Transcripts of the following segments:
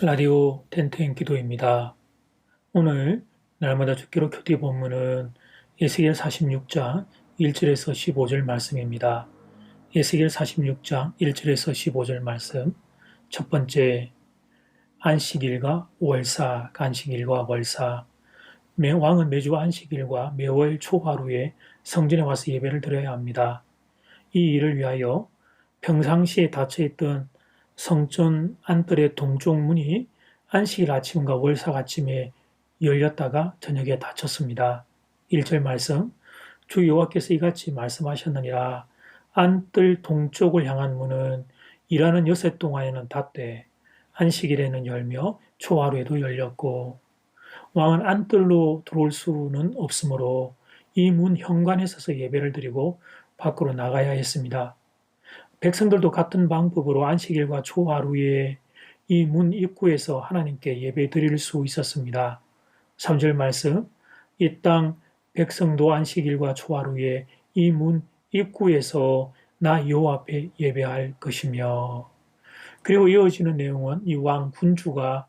라디오 텐텐 기도입니다. 오늘 날마다 죽기로 큐티 본문은 예수겔 46장 1절에서 15절 말씀입니다. 예수겔 46장 1절에서 15절 말씀 첫 번째 안식일과 월사, 안식일과 월사 매, 왕은 매주 안식일과 매월 초하루에 성전에 와서 예배를 드려야 합니다. 이 일을 위하여 평상시에 닫혀있던 성전 안뜰의 동쪽 문이 안식일 아침과 월삭 아침에 열렸다가 저녁에 닫혔습니다. 1절 말씀 주 여호와께서 이같이 말씀하셨느니라 안뜰 동쪽을 향한 문은 일하는 여섯 동안에는 닫되 안식일에는 열며 초하루에도 열렸고 왕은 안뜰로 들어올 수는 없으므로 이 문 현관에 서서 예배를 드리고 밖으로 나가야 했습니다. 백성들도 같은 방법으로 안식일과 초하루에 이 문 입구에서 하나님께 예배 드릴 수 있었습니다. 3절 말씀 이 땅 백성도 안식일과 초하루에 이 문 입구에서 나 여호와 앞에 예배할 것이며 그리고 이어지는 내용은 이 왕 군주가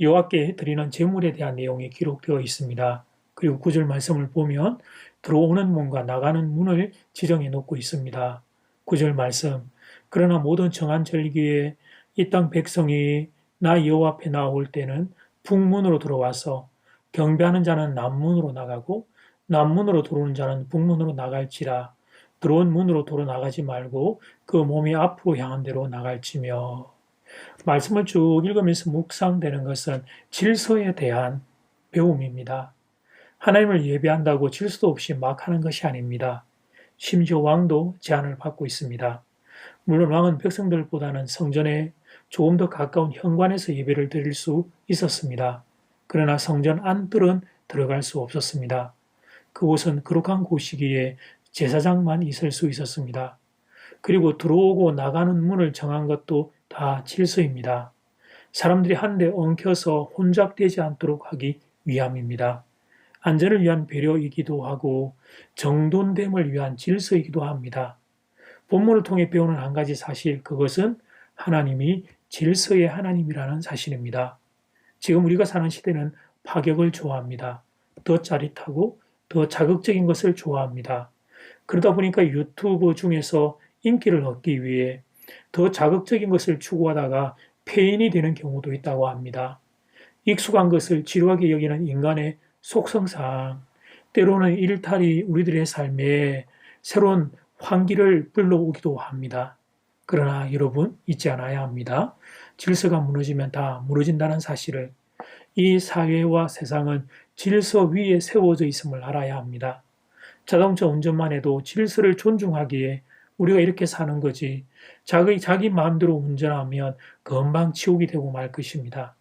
여호와께 드리는 제물에 대한 내용이 기록되어 있습니다. 그리고 구절 말씀을 보면 들어오는 문과 나가는 문을 지정해 놓고 있습니다. 구절 말씀 그러나 모든 정한 절기에 이 땅 백성이 나 여호와 앞에 나올 때는 북문으로 들어와서 경배하는 자는 남문으로 나가고 남문으로 들어오는 자는 북문으로 나갈지라 들어온 문으로 돌아 나가지 말고 그 몸이 앞으로 향한 대로 나갈지며 말씀을 쭉 읽으면서 묵상되는 것은 질서에 대한 배움입니다. 하나님을 예배한다고 질서도 없이 막 하는 것이 아닙니다. 심지어 왕도 제한을 받고 있습니다. 물론 왕은 백성들보다는 성전에 조금 더 가까운 현관에서 예배를 드릴 수 있었습니다. 그러나 성전 안뜰은 들어갈 수 없었습니다. 그곳은 거룩한 곳이기에 제사장만 있을 수 있었습니다. 그리고 들어오고 나가는 문을 정한 것도 다 질서입니다. 사람들이 한데 엉켜서 혼잡되지 않도록 하기 위함입니다. 안전을 위한 배려이기도 하고 정돈됨을 위한 질서이기도 합니다. 본문을 통해 배우는 한 가지 사실, 그것은 하나님이 질서의 하나님이라는 사실입니다. 지금 우리가 사는 시대는 파격을 좋아합니다. 더 짜릿하고 더 자극적인 것을 좋아합니다. 그러다 보니까 유튜브 중에서 인기를 얻기 위해 더 자극적인 것을 추구하다가 폐인이 되는 경우도 있다고 합니다. 익숙한 것을 지루하게 여기는 인간의 속성상 때로는 일탈이 우리들의 삶에 새로운 환기를 불러오기도 합니다. 그러나 여러분 잊지 않아야 합니다. 질서가 무너지면 다 무너진다는 사실을 이 사회와 세상은 질서 위에 세워져 있음을 알아야 합니다. 자동차 운전만 해도 질서를 존중하기에 우리가 이렇게 사는 거지. 자기, 자기 마음대로 운전하면 금방 치우게 되고 말 것입니다.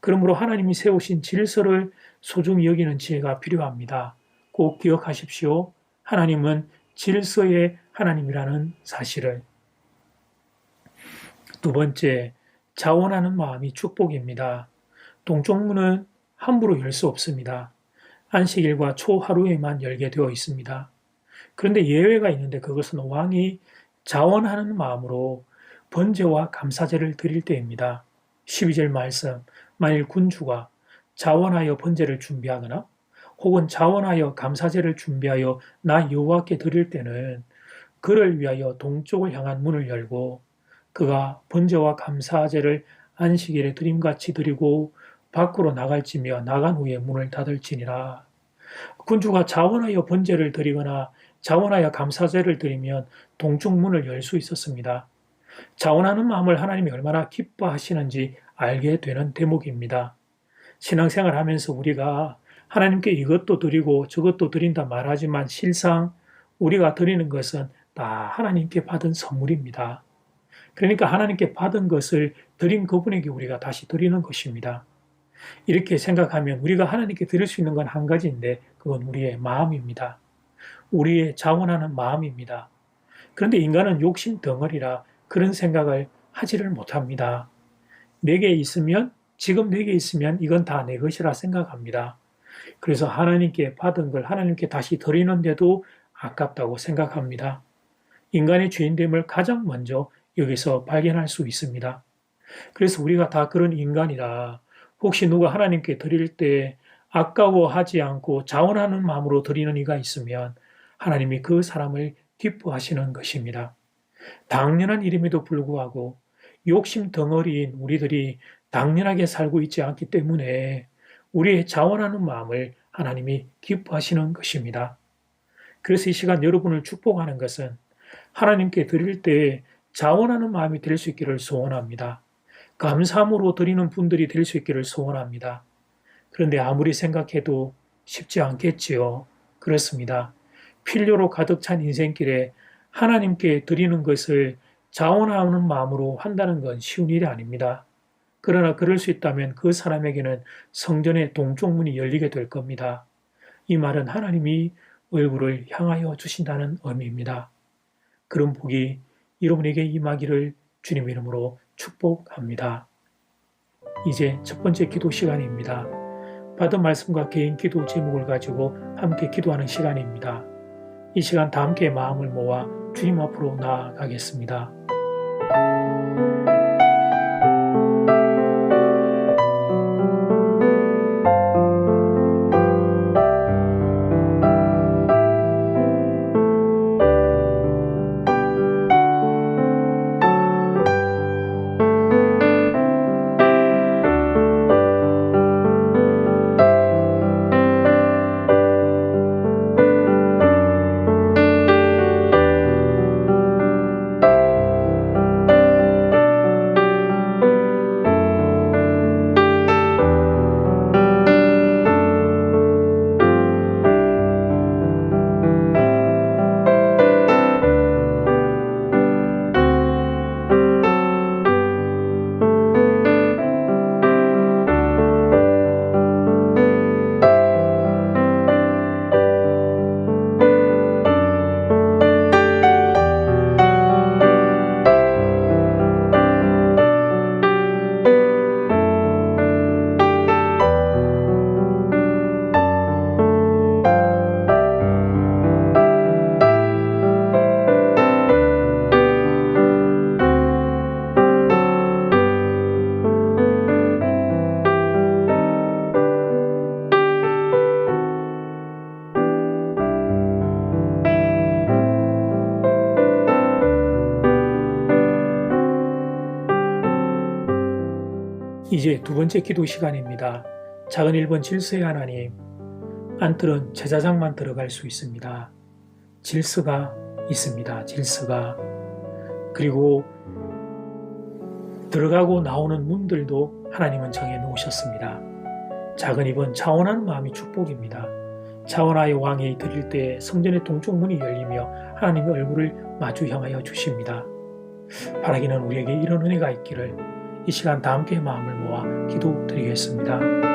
그러므로 하나님이 세우신 질서를 소중히 여기는 지혜가 필요합니다. 꼭 기억하십시오. 하나님은 질서의 하나님이라는 사실을. 두 번째, 자원하는 마음이 축복입니다. 동쪽문은 함부로 열 수 없습니다. 안식일과 초하루에만 열게 되어 있습니다. 그런데 예외가 있는데 그것은 왕이 자원하는 마음으로 번제와 감사제를 드릴 때입니다. 12절 말씀, 만일 군주가 자원하여 번제를 준비하거나 혹은 자원하여 감사제를 준비하여 나 여호와께 드릴 때는 그를 위하여 동쪽을 향한 문을 열고 그가 번제와 감사제를 안식일에 드림같이 드리고 밖으로 나갈지며 나간 후에 문을 닫을지니라. 군주가 자원하여 번제를 드리거나 자원하여 감사제를 드리면 동쪽 문을 열 수 있었습니다. 자원하는 마음을 하나님이 얼마나 기뻐하시는지 알게 되는 대목입니다. 신앙생활 하면서 우리가 하나님께 이것도 드리고 저것도 드린다 말하지만 실상 우리가 드리는 것은 다 하나님께 받은 선물입니다. 그러니까 하나님께 받은 것을 드린 그분에게 우리가 다시 드리는 것입니다. 이렇게 생각하면 우리가 하나님께 드릴 수 있는 건 한 가지인데 그건 우리의 마음입니다. 우리의 자원하는 마음입니다. 그런데 인간은 욕심 덩어리라 그런 생각을 하지를 못합니다. 내게 있으면 지금 내게 있으면 이건 다 내 것이라 생각합니다. 그래서 하나님께 받은 걸 하나님께 다시 드리는데도 아깝다고 생각합니다. 인간의 죄인됨을 가장 먼저 여기서 발견할 수 있습니다. 그래서 우리가 다 그런 인간이라 혹시 누가 하나님께 드릴 때 아까워하지 않고 자원하는 마음으로 드리는 이가 있으면 하나님이 그 사람을 기뻐하시는 것입니다. 당연한 일임에도 불구하고 욕심 덩어리인 우리들이 당연하게 살고 있지 않기 때문에 우리의 자원하는 마음을 하나님이 기뻐하시는 것입니다. 그래서 이 시간 여러분을 축복하는 것은 하나님께 드릴 때 자원하는 마음이 될 수 있기를 소원합니다. 감사함으로 드리는 분들이 될 수 있기를 소원합니다. 그런데 아무리 생각해도 쉽지 않겠지요. 그렇습니다. 필요로 가득 찬 인생길에 하나님께 드리는 것을 자원하는 마음으로 한다는 건 쉬운 일이 아닙니다. 그러나 그럴 수 있다면 그 사람에게는 성전의 동쪽 문이 열리게 될 겁니다. 이 말은 하나님이 얼굴을 향하여 주신다는 의미입니다. 그런 복이 여러분에게 임하기를 주님 이름으로 축복합니다. 이제 첫 번째 기도 시간입니다. 받은 말씀과 개인 기도 제목을 가지고 함께 기도하는 시간입니다. 이 시간 다 함께 마음을 모아 주님 앞으로 나아가겠습니다. 이제 두 번째 기도 시간입니다. 작은 1번 질서의 하나님, 안뜰은 제사장만 들어갈 수 있습니다. 질서가 있습니다. 질서가. 그리고 들어가고 나오는 문들도 하나님은 정해 놓으셨습니다. 작은 2번 자원하는 마음이 축복입니다. 자원하여 왕이 드릴 때 성전의 동쪽 문이 열리며 하나님의 얼굴을 마주 향하여 주십니다. 바라기는 우리에게 이런 은혜가 있기를 이 시간 다 함께 마음을 모아 기도 드리겠습니다.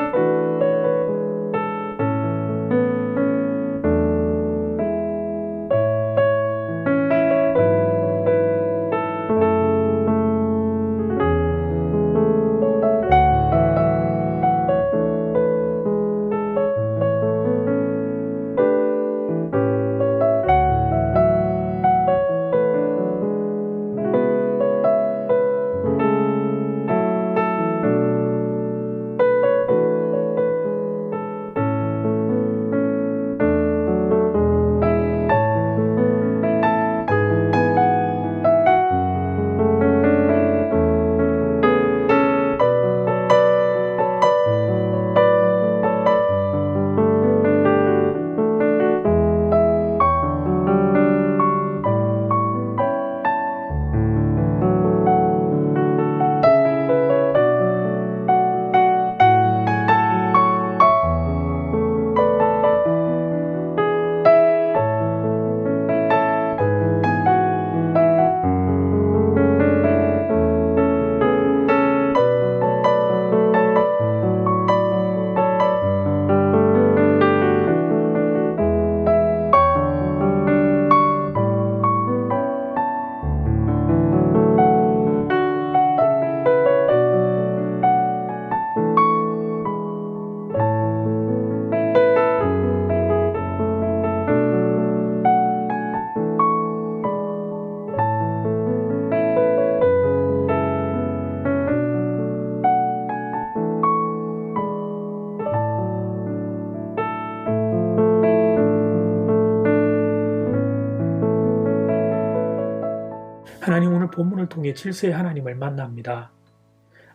본문을 통해 질서의 하나님을 만납니다.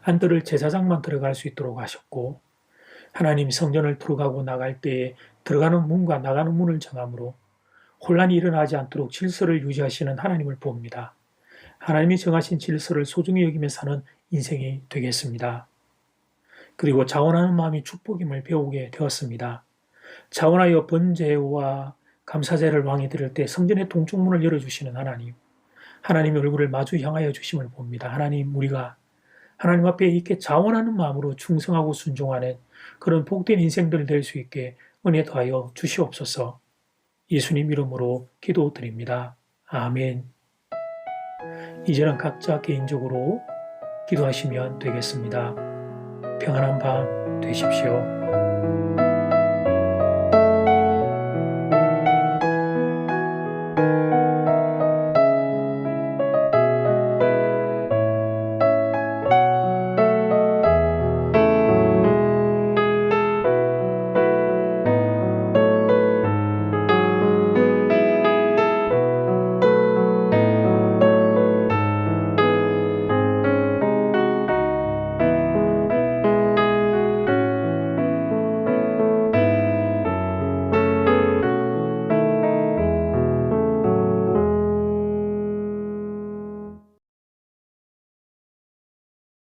안들을 제사장만 들어갈 수 있도록 하셨고 하나님 성전을 들어가고 나갈 때에 들어가는 문과 나가는 문을 정함으로 혼란이 일어나지 않도록 질서를 유지하시는 하나님을 봅니다. 하나님이 정하신 질서를 소중히 여기며 사는 인생이 되겠습니다. 그리고 자원하는 마음이 축복임을 배우게 되었습니다. 자원하여 번제와 감사제를 왕이 드릴 때 성전의 동쪽문을 열어주시는 하나님, 하나님의 얼굴을 마주 향하여 주심을 봅니다. 하나님, 우리가 하나님 앞에 이렇게 자원하는 마음으로 충성하고 순종하는 그런 복된 인생들 될 수 있게 은혜 더하여 주시옵소서. 예수님 이름으로 기도드립니다. 아멘. 이제는 각자 개인적으로 기도하시면 되겠습니다. 평안한 밤 되십시오.